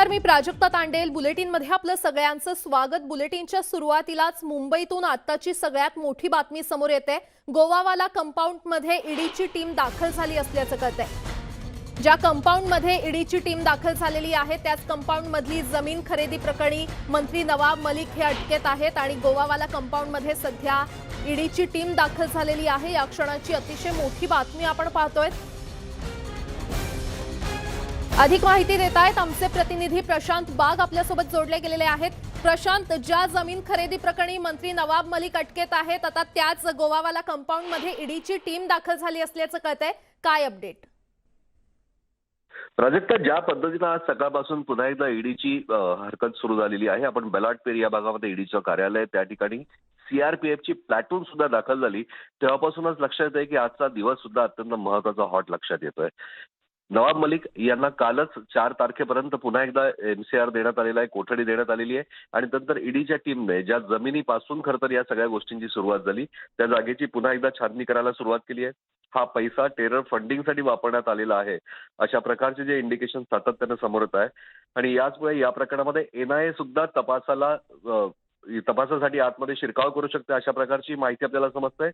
नमस्कार मी प्राजक्ता तांडेल. बुलेटिनमध्ये आपलं सगळ्यांचं स्वागत. बुलेटिनच्या सुरुवातीलाच मुंबईतून आत्ताची सगळ्यात मोठी बातमी समोर येते. गोवावाला कंपाऊंडमध्ये ईडीची टीम दाखल झाली असल्याचं कळतंय. ज्या कंपाऊंडमध्ये ईडीची टीम दाखल झालेली आहे त्याच कंपाऊंडमधली जमीन खरेदी प्रकरणी मंत्री नवाब मलिक हे अटकेत आहेत आणि गोवावाला कंपाऊंडमध्ये सध्या ईडीची टीम दाखल झालेली आहे. या क्षणाची अतिशय मोठी बातमी आपण पाहतोय. अधिक माहिती देत आहेत आमचे प्रतिनिधी प्रशांत बाग आपल्यासोबत जोडले गेलेले आहेत. प्रशांत ज्या जमीन खरेदी प्रकरणी मंत्री नवाब मलिक अटकेत आहेत आता त्याच गोवावाला कंपाऊंडमध्ये ईडीची टीम दाखल झाली असल्याचं कळतंय. काय अपडेट? प्राजक्ता ज्या पद्धतीनं आज सकाळपासून पुन्हा एकदा ईडीची हरकत सुरू झालेली आहे आपण बलाटपेर या भागामध्ये ईडीचं कार्यालय त्या ठिकाणी सीआरपीएफची प्लॅटून सुद्धा दाखल झाली. तेव्हापासूनच लक्षात येतंय की आजचा दिवस सुद्धा अत्यंत महत्त्वाचा हॉट लक्षात येतोय. नवाब मलिक यांना कालच चार तारखेपर्यंत पुन्हा एकदा एमसीआर देण्यात आलेला आहे कोठडी देण्यात आलेली आहे. आणि नंतर ईडीच्या टीमने ज्या जमिनीपासून खरं तर या सगळ्या गोष्टींची सुरुवात झाली त्या जागेची पुन्हा एकदा छाननी करायला सुरुवात केली आहे. हा पैसा टेरर फंडिंगसाठी वापरण्यात आलेला आहे अशा प्रकारचे जे इंडिकेशन सातत्यानं समोर येत आहे आणि याचमुळे या प्रकरणामध्ये एनआयए सुद्धा तपासाला तपासासाठी आतमध्ये शिरकाव करू शकते अशा प्रकारची माहिती आपल्याला समजते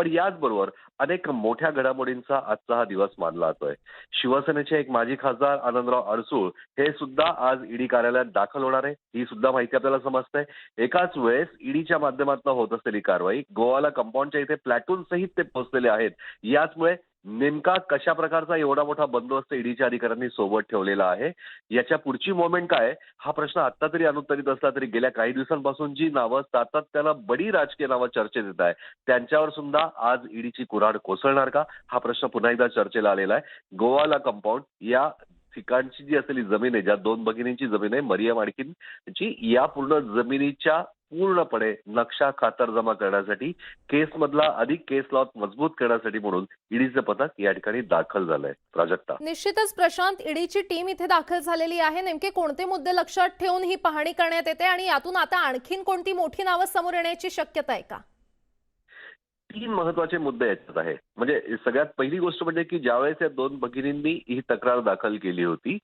पण याचबरोबर अनेक मोठ्या घडामोडींचा आजचा हा दिवस मानला जातोय. शिवसेनेचे एक माजी खासदार आनंदराव अडसूळ हे सुद्धा आज ईडी कार्यालयात दाखल होणार आहे. ही सुद्धा माहिती आपल्याला समजते. एकाच वेळेस ईडीच्या माध्यमातून होत असलेली कारवाई गोवाला कंपाऊंडच्या इथे प्लॅटून सहित ते पोहोचलेले आहेत. याचमुळे नेमका कशा प्रकारचा एवढा मोठा बंदोबस्त ईडीच्या अधिकाऱ्यांनी सोबत ठेवलेला आहे? याच्या पुढची मोमेंट काय हा प्रश्न आता तरी अनुत्तरित असला तरी गेल्या काही दिवसांपासून जी नावं सातत्याला बडी राजकीय नावं चर्चेत येत आहे त्यांच्यावर सुद्धा आज ईडीची कुऱ्हाड कोसळणार का? हा प्रश्न पुन्हा एकदा चर्चेला आलेला आहे. गोवाला कंपाऊंड या ठिकाणची जी असलेली जमीन आहे ज्या दोन भगिनींची जमीन आहे मरियम आणखीनची या पूर्ण जमिनीच्या पूर्णपणे नक्षा खातर जमा करण्यासाठी केसमधला अधिक केस लॉ मजबूत करण्यासाठी म्हणून ईडीचं पथक या ठिकाणी दाखल झालंय. प्राजक्ता. निश्चितच प्रशांत ईडीची टीम इथे दाखल झालेली आहे. नेमके कोणते मुद्दे लक्षात ठेवून ही पाहणी करण्यात येते आणि यातून आता आणखीन कोणती मोठी नावं समोर येण्याची शक्यता आहे का? तीन महत्त्वाचे मुद्दे याच्यात आहे. म्हणजे सगळ्यात पहिली गोष्ट म्हणजे की ज्यावेळेस या दोन भगिनींनी ही तक्रार दाखल केली होती.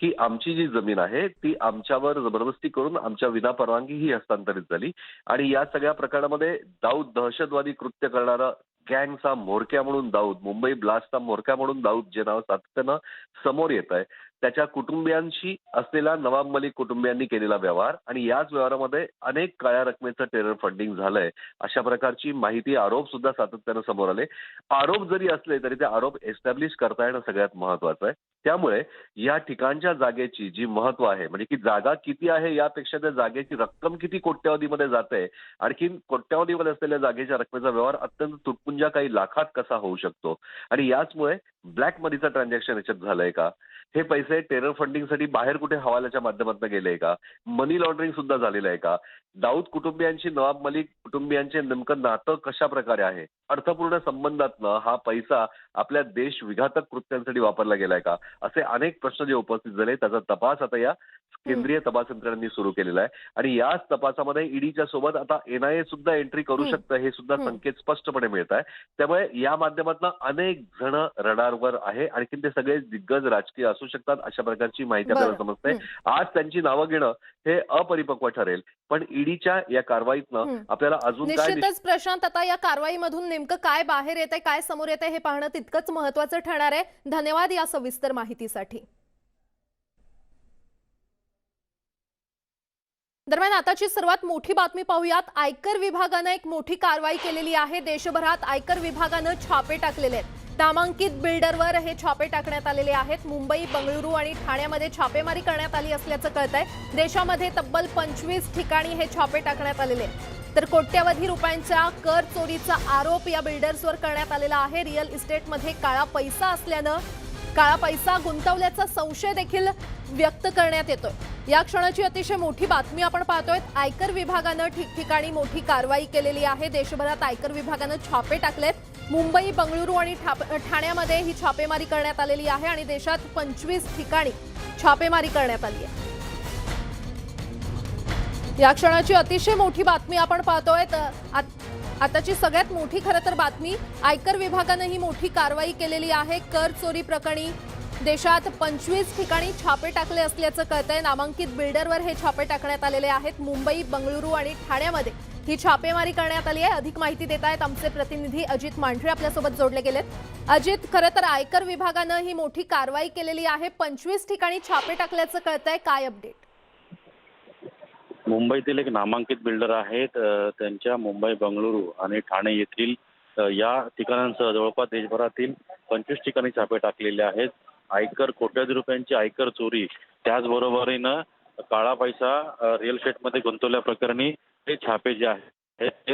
की आमची जी जमीन आहे ती आमच्यावर जबरदस्ती करून आमच्या विनापरवानगी ही हस्तांतरित झाली. आणि या सगळ्या प्रकरणामध्ये दाऊद दहशतवादी कृत्य करणारा गँगचा म्होरक्या म्हणून दाऊद मुंबई ब्लास्टचा म्होरक्या म्हणून दाऊद जे नाव सातत्यानं समोर येत आहे. त्याच्या कुटुंबियांशी असलेला नवाब मलिक कुटुंबियांनी केलेला व्यवहार आणि याच व्यवहारामध्ये अनेक काळ्या रकमेचं टेरर फंडिंग झालंय. अशा प्रकारची माहिती आरोप सुद्धा सातत्यानं समोर आले. आरोप जरी असले तरी ते आरोप एस्टॅब्लिश करता येणं सगळ्यात महत्वाचं आहे. त्यामुळे या ठिकाणच्या जागेची जी महत्त्व आहे म्हणजे की जागा किती आहे यापेक्षा त्या जागेची रक्कम किती कोट्यावधीमध्ये जाते आणखीन कोट्यावधीमध्ये असलेल्या जागेच्या रकमेचा व्यवहार अत्यंत तुटपुंजा काही लाखात कसा होऊ शकतो? आणि याचमुळे ब्लॅक मनीचं ट्रान्झॅक्शन याच्यात झालंय का? हे पैसे टेरर फंडिंगसाठी बाहेर कुठे हवाल्याच्या माध्यमातून गेले का? मनी लॉन्ड्रिंग सुद्धा झालेलं आहे का? दाऊद कुटुंबियांशी नवाब मलिक कुटुंबियांचे नेमकं नातं कशा प्रकारे आहे? अर्थपूर्ण संबंधातनं हा पैसा आपल्या देश विघातक कृत्यांसाठी वापरला गेलाय का असे अनेक प्रश्न जे उपस्थित झाले त्याचा तपास आता या केंद्रीय तपास यंत्रणांनी सुरू केलेला आहे आणि याच तपासामध्ये ईडीच्या सोबत आता एनआयए सुद्धा एंट्री करू. शकतं हे सुद्धा. संकेत स्पष्टपणे मिळत आहे त्यामुळे या माध्यमातून अनेक जण रडारवर आहे आणखीन ते सगळे दिग्गज राजकीय असू शकतात अशा प्रकारची माहिती आपल्याला. समजते. आज त्यांची नावं घेणं हे अपरिपक्व ठरेल पण ईडीच्या या कारवाईतनं. आपल्याला अजून निश्चितच प्रशांत आता या कारवाईमधून नेमकं काय बाहेर येत आहे काय समोर येत आहे हे पाहणं तितकंच महत्वाचं ठरणार आहे. धन्यवाद या सविस्तर माहितीसाठी. दरम्यान आताची सर्वात मोठी बातमी पाहूयात. आयकर विभागानं एक मोठी कारवाई केलेली आहे. देशभरात आयकर विभागानं छापे टाकलेले आहेत. नामांकित बिल्डरवर हे छापे टाकण्यात आलेले आहेत. मुंबई बंगळुरू आणि ठाण्यामध्ये छापेमारी करण्यात आली असल्याचं कळत आहे देशामध्ये तब्बल पंचवीस ठिकाणी हे छापे टाकण्यात आलेले तर कोट्यवधी रुपयांच्या कर चोरीचा आरोप या बिल्डर्सवर करण्यात आलेला आहे. रिअल इस्टेटमध्ये काळा पैसा असल्यानं काळा पैसा गुंतवल्याचा संशय देखील व्यक्त करण्यात येतोय. या क्षणाची अतिशय मोठी बातमी आपण पाहतोय. आयकर विभागानं ठिकठिकाणी मोठी कारवाई केलेली आहे. देशभरात आयकर विभागानं छापे टाकलेत. मुंबई बंगळुरू आणि ठाप- ठाण्यामध्ये ही छापेमारी करण्यात आलेली आहे आणि देशात पंचवीस ठिकाणी छापेमारी करण्यात आली आहे. या क्षणाची अतिशय मोठी बातमी आपण पाहतोय. आत- आताची सगळ्यात मोठी खरं तर बातमी आयकर विभागानं ही मोठी कारवाई केलेली आहे. कर चोरी प्रकरणी देशात पंचवीस ठिकाणी छापे टाकले असल्याचं कळतंय. नामांकित बिल्डरवर हे छापे टाकण्यात आलेले आहेत. मुंबई बंगळुरू आणि ठाण्यामध्ये ही छापेमारी करण्यात आली आहे. अधिक माहिती देत आहेत आमचे प्रतिनिधी अजित मांढरे आपल्यासोबत जोडले गेलेत. अजित खरं तर आयकर विभागानं ही मोठी कारवाई केलेली आहे. पंचवीस ठिकाणी छापे टाकल्याचं कळतंय. काय अपडेट मुंबईतील एक नामांकित बिल्डर आहेत. त्यांच्या मुंबई बंगळुरू आणि ठाणे येथील या ठिकाणांसह जवळपास देशभरातील पंचवीस ठिकाणी छापे टाकलेले आहेत. आयकर कोट्यावधी रुपयांची आयकर चोरी त्याचबरोबरीनं काळा पैसा रिअल एस्टेटमध्ये गुंतवल्या प्रकरणी हे छापे जे आहेत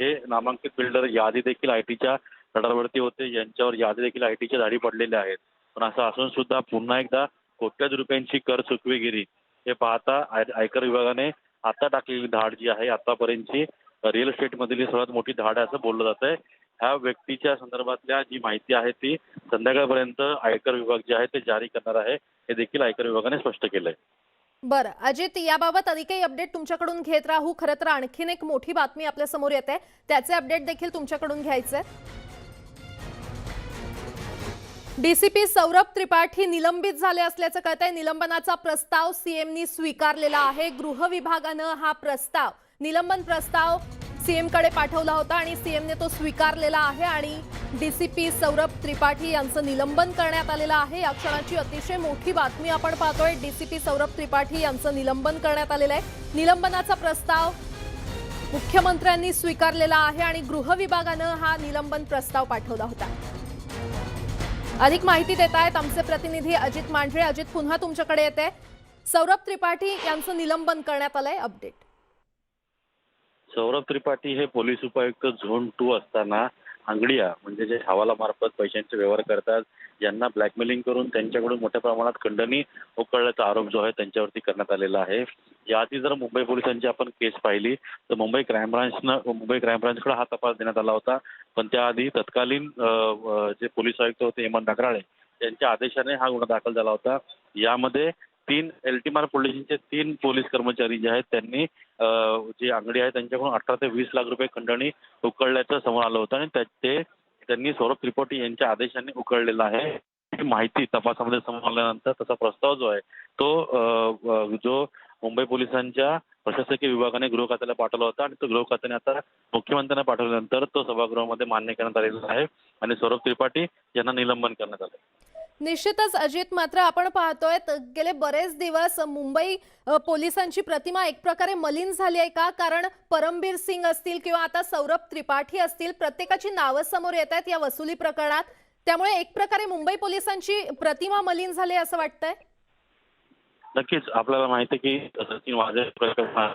हे- नामांकित बिल्डर यादी देखील आय टीच्या रडारवरती होते. यांच्यावर यादी देखील आय टीच्या धाडी पडलेल्या आहेत. पण असं असून सुद्धा पुन्हा एकदा कोट्यावधी रुपयांची कर चुकवेगिरी हे पाहता आय- आयकर विभागाने आता टाकलेली धाड जी आहे आतापर्यंतची रिअल एस्टेटमधील सर्वात मोठी धाड आहे असं बोललं जात आहे ह्या व्यक्तीच्या संदर्भातल्या जी माहिती आहे ती संध्याकाळपर्यंत आयकर विभाग जे आहे ते जारी करणार आहे. हे देखील आयकर विभागाने स्पष्ट केलंय. बरं अजित याबाबत अधिकही अपडेट तुमच्याकडून घेत राहू. खरं तर आणखीन एक मोठी बातमी आपल्यासमोर येते. त्याचे अपडेट देखील तुमच्याकडून घ्यायचे. डीसीपी सौरभ त्रिपाठी निलंबित झाले असल्याचं कळतंय. निलंबनाचा प्रस्ताव सीएमनी स्वीकारलेला आहे. गृह विभागानं हा प्रस्ताव निलंबन प्रस्ताव सीएमकडे पाठवला होता आणि सीएमने तो स्वीकारलेला आहे आणि डीसीपी सौरभ त्रिपाठी यांचं निलंबन करण्यात आलेलं आहे. या क्षणाची अतिशय मोठी बातमी आपण पाहतोय. डीसीपी सौरभ त्रिपाठी यांचं निलंबन करण्यात आलेलं आहे. निलंबनाचा प्रस्ताव मुख्यमंत्र्यांनी स्वीकारलेला आहे आणि गृह विभागानं हा निलंबन प्रस्ताव पाठवला होता. अधिक माहिती देत आहेत आमचे प्रतिनिधी अजित मांढरे. अजित पुन्हा तुमच्याकडे येते. सौरभ त्रिपाठी यांचं निलंबन करण्यात आलंय अपडेट. सौरभ त्रिपाठी हे पोलीस उपायुक्त झोन टू असताना अंगडिया म्हणजे जे हवालामार्फत पैशांचे व्यवहार करतात ज्यांना ब्लॅकमेलिंग करून त्यांच्याकडून मोठ्या प्रमाणात खंडणी उकळल्याचा आरोप जो आहे त्यांच्यावरती करण्यात आलेला आहे. याआधी जर मुंबई पोलिसांची आपण केस पाहिली तर मुंबई क्राईम ब्रांचनं मुंबई क्राईम ब्रांचकडे हा तपास देण्यात आला होता. पण त्याआधी तत्कालीन जे पोलीस आयुक्त होते हेमंत नगराळे त्यांच्या आदेशाने हा गुन्हा दाखल झाला होता. यामध्ये तीन एल्टिमार पोलिसांचे तीन पोलीस कर्मचारी जे आहेत त्यांनी जे अंगडी आहे त्यांच्याकडून अठरा ते वीस लाख रुपये खंडणी उकळल्याचं समोर आलं होतं आणि त्याचे त्यांनी सौरभ त्रिपाठी यांच्या आदेशाने उकळलेला आहे. ही माहिती तपासामध्ये समोर आल्यानंतर तसा प्रस्ताव जो आहे तो जो मुंबई पोलिसांच्या प्रशासकीय विभागाने गृह खात्याला पाठवला होता आणि तो गृह खात्याने आता मुख्यमंत्र्यांना पाठवल्यानंतर तो सभागृहामध्ये मान्य करण्यात आलेला आहे आणि सौरभ त्रिपाठी यांना निलंबन करण्यात आलं निश्चितच अजित मात्र आपण पाहतोय गेले बरेच दिवस मुंबई पोलिसांची प्रतिमा एक प्रकारे मलिन झाली आहे का? कारण परमबीर सिंग असतील किंवा आता सौरभ त्रिपाठी असतील प्रत्येकाची नावं समोर येत आहेत या वसुली प्रकरणात. त्यामुळे एक प्रकारे मुंबई पोलिसांची प्रतिमा मलिन झाली असं वाटतंय? नक्कीच. आपल्याला माहिती आहे की सचिन वाजे प्रकरण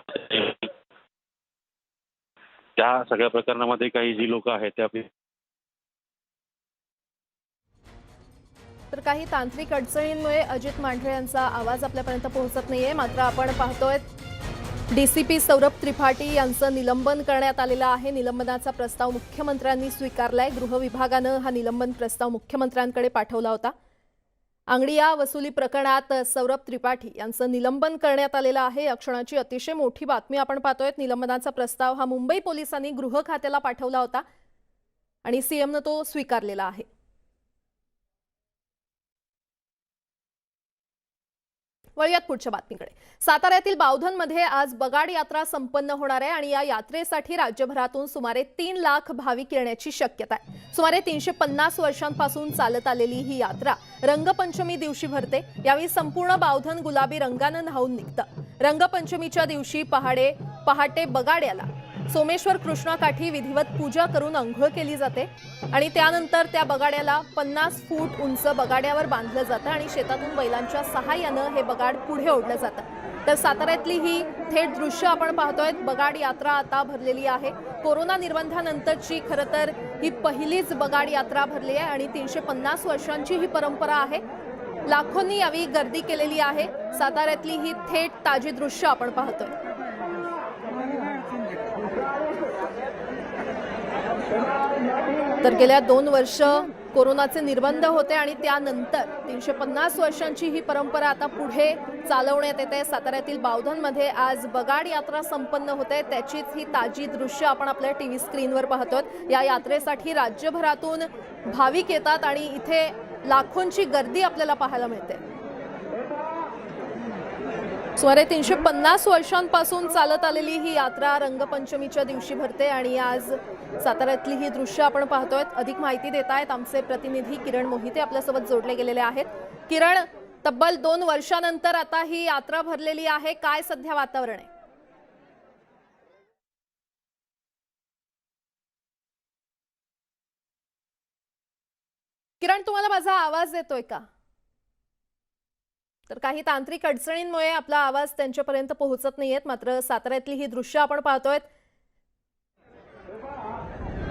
त्या सगळ्या प्रकरणामध्ये काही जी लोक आहेत त्या तर काही तांत्रिक अडचणींमुळे अजित मांढरे यांचा आवाज आपल्यापर्यंत पोहोचत नाहीये. मात्र आपण पाहतोय डीसीपी सौरभ त्रिपाठी यांचं निलंबन करण्यात आलेलं आहे. निलंबनाचा प्रस्ताव मुख्यमंत्र्यांनी स्वीकारलाय. गृह विभागानं हा निलंबन प्रस्ताव मुख्यमंत्र्यांकडे पाठवला होता. अंगडिया वसुली प्रकरणात सौरभ त्रिपाठी यांचं निलंबन करण्यात आलेलं आहे. या क्षणाची अतिशय मोठी बातमी आपण पाहतोय. निलंबनाचा प्रस्ताव हा मुंबई पोलिसांनी गृह खात्याला पाठवला होता आणि सीएमनं तो स्वीकारलेला आहे. वळूयात पुढच्या बातमीकडे. साताऱ्यातील बावधनमध्ये आज बगाड यात्रा संपन्न होणार आहे आणि या यात्रेसाठी राज्यभरातून सुमारे तीन लाख भाविक येण्याची शक्यता आहे. सुमारे तीनशे पन्नास वर्षांपासून चालत आलेली ही यात्रा रंगपंचमी दिवशी भरते. यावेळी संपूर्ण बावधन गुलाबी रंगानं न्हावून निघतं. रंगपंचमीच्या दिवशी पहाडे पहाटे बगाड्याला सोमेश्वर कृष्णाकाठी विधिवत पूजा करून अंघोळ केली जाते आणि त्यानंतर त्या बगाड्याला पन्नास फूट उंच बगाड्यावर बांधलं जातं आणि शेतातून बैलांच्या सहाय्यानं हे बगाड पुढे ओढलं जातं. तर साताऱ्यातली ही थेट दृश्य आपण पाहतोय. बगाड यात्रा आता भरलेली आहे. कोरोना निर्बंधानंतरची खरं तर ही पहिलीच बगाड यात्रा भरली आहे आणि तीनशे पन्नास वर्षांची ही परंपरा आहे. लाखोंनी यावेळी गर्दी केलेली आहे. साताऱ्यातली ही थेट ताजी दृश्य आपण पाहतोय. तर गेल्या दोन वर्ष कोरोनाचे निर्बंध होते आणि त्यानंतर तीनशे पन्नास वर्षांची ही परंपरा आता पुढे चालवण्यात येते. साताऱ्यातील बावधनमध्ये आज बगाड यात्रा संपन्न होते. त्याचीच ही ताजी दृश्य आपण आपल्या टी व्ही स्क्रीनवर पाहतोय या यात्रेसाठी राज्यभरातून भाविक येतात आणि इथे लाखोंची गर्दी आपल्याला पाहायला मिळते. सुमारे तीनशे पन्नास वर्षांपासून चालत आलेली ही यात्रा रंगपंचमीच्या दिवशी भरते आणि आज साताऱ्यातली ही दृश्य आपण पाहतोय. अधिक माहिती देत आहेत आमचे प्रतिनिधी किरण मोहिते आपल्यासोबत जोडले गेलेले आहेत. किरण तब्बल दोन वर्षानंतर आता ही यात्रा भरलेली आहे. काय सध्या वातावरण आहे? किरण तुम्हाला माझा आवाज येतोय का? तर काही तांत्रिक अडचणींमुळे आपला आवाज त्यांच्यापर्यंत पोहोचत नाहीयेत. मात्र साताऱ्यातली ही दृश्य आपण पाहतोय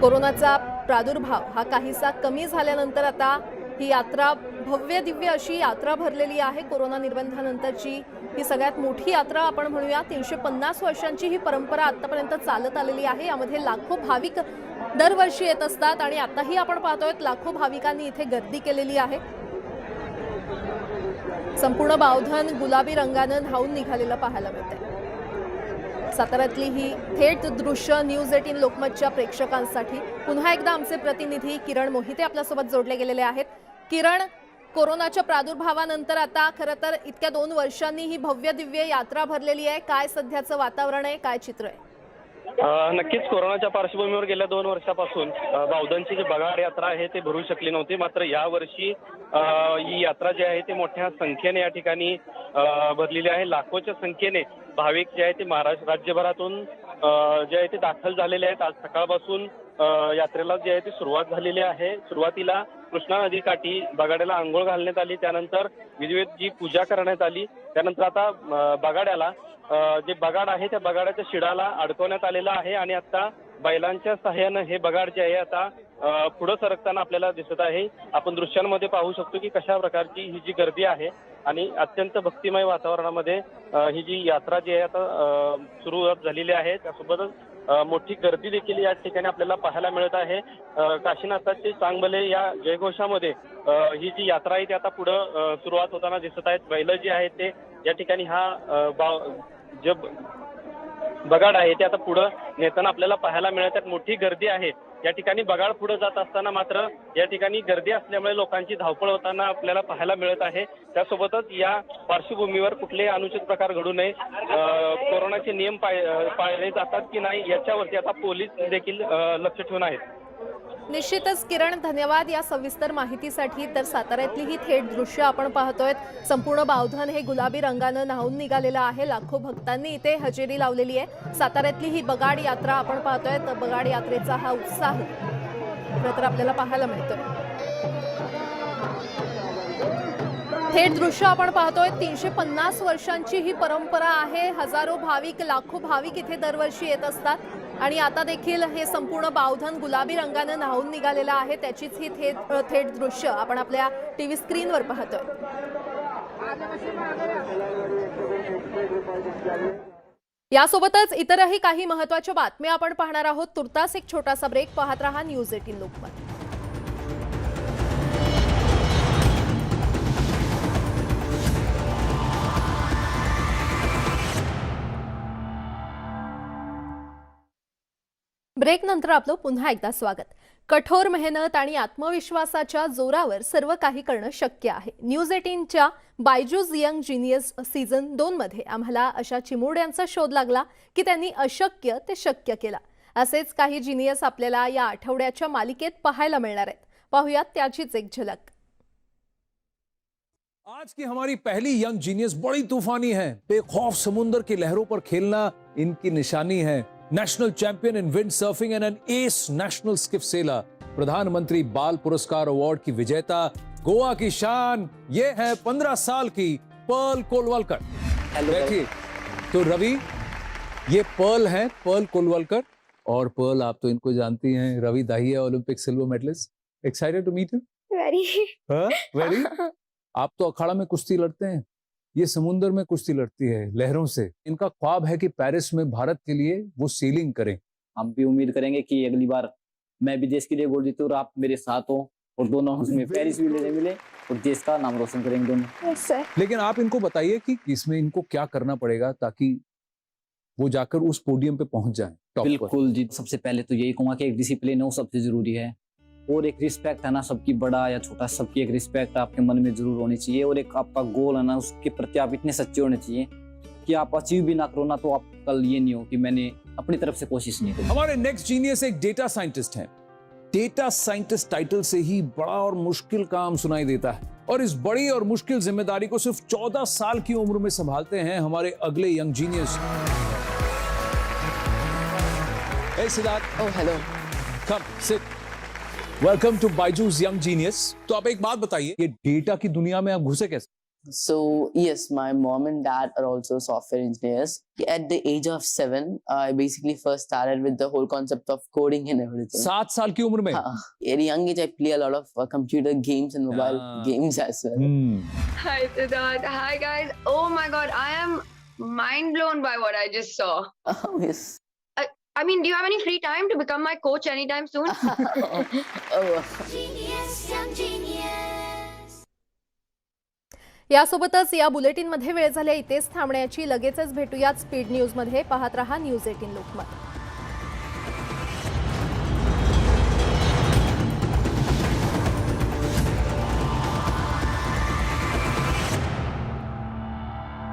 कोरोनाचा प्रादुर्भाव हा काहीसा कमी झाल्यानंतर आता ही यात्रा भव्य दिव्य अशी यात्रा भरलेली आहे. कोरोना निर्बंधानंतरची ही सगळ्यात मोठी यात्रा आपण म्हणूया. तीनशे पन्नास वर्षांची ही परंपरा आतापर्यंत चालत आलेली आहे. यामध्ये लाखो भाविक दरवर्षी येत असतात आणि आताही आपण पाहतोय लाखो भाविकांनी इथे गर्दी केलेली आहे. संपूर्ण बावधन गुलाबी रंगानं न्हावून निघालेलं पाहायला मिळतंय. साताऱ्यातली ही थेट दृश्य न्यूज एटीन लोकमतच्या प्रेक्षकांसाठी पुन्हा एकदा आमचे प्रतिनिधी किरण मोहिते आपल्यासोबत जोडले गेलेले आहेत. किरण कोरोनाच्या प्रादुर्भावानंतर आता खरं तर इतक्या दोन वर्षांनी ही भव्य दिव्य यात्रा भरलेली आहे. काय सध्याचं वातावरण आहे? काय चित्र आहे? नक्कीच कोरोनाच्या पार्श्वभूमीवर गेल्या दोन वर्षापासून बावधनची जी बगाड यात्रा आहे ते भरू शकली नव्हती. मात्र यावर्षी ही यात्रा जी आहे ती मोठ्या संख्येने या ठिकाणी भरलेली आहे. लाखोच्या संख्येने भाविक जे आहे ते महाराष्ट्र राज्यभरातून जे आहे ते दाखल झालेले आहेत. आज सकाळपासून यात्रेला जी आहे ती सुरुवात झालेली आहे. सुरुवातीला कृष्णा नदीकाठी बगाड्याला आंघोळ घालण्यात आली. त्यानंतर विधिवत जी पूजा करण्यात आली. त्यानंतर आता बगाड्याला जे बगाड आहे त्या बगाड्याच्या शिडाला अडकवण्यात आलेलं आहे आणि आता बैलांच्या सहाय्यानं हे बगाड जे आहे आता पुढे सरकताना आपल्याला दिसत आहे. आपण दृश्यांमध्ये पाहू शकतो की कशा प्रकारची ही जी गर्दी आहे आणि अत्यंत भक्तिमय वातावरणामध्ये ही जी यात्रा जी आहे आता सुरुवात झालेली आहे. त्यासोबतच मोठी गर्दी देखील या ठिकाणी आपल्याला पाहायला मिळत आहे. काशीनाथाचे चांगभले या जयघोषामध्ये ही जी यात्रा आहे ती आता पुढं सुरुवात होताना दिसत आहेत. बैल जे आहेत ते या ठिकाणी हा बाव जे बगाड आहे ते आता पुढं नेताना आपल्याला पाहायला मिळत आहेत. मोठी गर्दी आहे. या ठिकाणी बगाड पुढे जात असताना मात्र या ठिकाणी गर्दी असल्यामुळे लोकांची धावपळ होताना आपल्याला पाहायला मिळत आहे. त्यासोबतच या पार्श्वभूमीवर कुठलेही अनुचित प्रकार घडू नये. कोरोनाचे नियम पाळले जातात की नाही याच्यावरती आता पोलीस देखील लक्ष ठेवून आहेत. निश्चितच किरण धन्यवाद या सविस्तर माहितीसाठी. तर साताऱ्यातली ही थेट दृश्य आपण पाहतोय. संपूर्ण बावधन हे गुलाबी रंगानं न्हावून निघालेलं आहे. लाखो भक्तांनी इथे हजेरी लावलेली आहे. साताऱ्यातली ही बगाड यात्रा आपण पाहतोय. तर बगाड यात्रेचा हा उत्साह तर आपल्याला पाहायला मिळतोय थेट दृश्य आपण पाहतोय. तीनशे पन्नास वर्षांची ही परंपरा आहे. हजारो भाविक लाखो भाविक इथे दरवर्षी येत असतात. आणि आता देखील हे संपूर्ण बावधन गुलाबी रंगानं न्हावून निघालेलं आहे. त्याचीच ही थेट थेट दृश्य आपण आपल्या टीव्ही स्क्रीनवर पाहतोय. यासोबतच इतरही काही महत्त्वाच्या बातम्या आपण पाहणार आहोत. तुर्तास एक छोटासा ब्रेक. पाहत रहा न्यूज एटीन लोकमत. ब्रेक नंतर आपलं पुन्हा एकदा स्वागत. कठोर मेहनत आणि आत्मविश्वासाच्या जोरावर सर्व काही करणं शक्य आहे. न्यूज एटीनच्या बायजूज यंग जिनियस सीझन दोन मध्ये आम्हाला अशा चिमुरड्यांचा शोध लागला की त्यांनी अशक्य ते शक्य केलं. असेच काही जिनियस आपल्याला या आठवड्याच्या मालिकेत पाहायला मिळणार आहेत. पाहुयात त्याचीच एक झलक. आज की हमारी पहली यंग जीनियस बड़ी तूफानी है. बेखौफ समुंदर की लहरों पर खेलना इनकी निशानी है. National champion in wind surfing and N S national skiff sailor प्रधानमंत्री बाल पुरस्कार अवार्ड की विजेता गोवा की शान ये है पंद्रह साल की पर्ल कोलवालकर देखिए तो रवि ये पर्ल है पर्ल कोलवालकर और पर्ल आप तो इनको जानती हैं Ravi Dahiya Olympic silver medallist excited to meet you very very आप तो अखाड़ा में कुश्ती लड़ते हैं। ये समुंदर में कुश्ती लड़ती है लहरों से। इनका ख्वाब है कि पेरिस में भारत के लिए वो सेलिंग करें। हम भी उम्मीद करेंगे कि अगली बार मैं भी देश के लिए गोल्ड जीतूं और आप मेरे साथ हो और दोनों उसमें पेरिस भी लेने मिले और देश का नाम रोशन करेंगे दोनों। लेकिन आप इनको बताइए कि इसमें इनको क्या करना पड़ेगा ताकि वो जाकर उस पोडियम पे पहुँच जाए बिल्कुल जी सबसे पहले तो यही कहूँगा कि एक डिसिप्लिन हो सबसे ज़रूरी है। और एक रिस्पेक्ट है ना सबकी बड़ा या छोटा सबकी एक रिस्पेक्ट आपके मन में ज़रूर होनी चाहिए और एक आपका गोल है ना उसके प्रति आप इतने सच्चे होने चाहिए कि आप अचीव भी ना करो ना तो आप कल ये नहीं हो कि मैंने अपनी तरफ़ से कोशिश नहीं करी। हमारे नेक्स्ट जीनियस एक डेटा साइंटिस्ट हैं। डेटा साइंटिस्ट टाइटल से ही बड़ा और मुश्किल काम सुनाई देता है। और इस बड़ी और मुश्किल ज़िम्मेदारी को सिर्फ़ 14 साल की उम्र में संभालते हैं हमारे अगले young genius Hey Siddharth, Oh, hello. come sit. Welcome to Byju's young genius तो आप एक बात बताइए ये डेटा की दुनिया में आप घुसे कैसे So, yes, my mom and dad are also software engineers. At the age of seven, I basically first started with the whole concept of coding and everything. सात साल की उम्र में Uh, at a young age, I play a lot of uh, computer games and mobile Ah. games as well. Hmm. Hi, Siddharth. Hi, guys. Oh my god, I am mind blown by what I just saw. Oh, yes. I mean, do you have any free time to become my coach anytime soon? oh, यासोबतच या बुलेटिनमध्ये वेळ झाल्या इथेच थांबण्याची. लगेचच भेटूयात speed न्यूजमध्ये. पाहत रहा न्यूज एटीन लोकमत.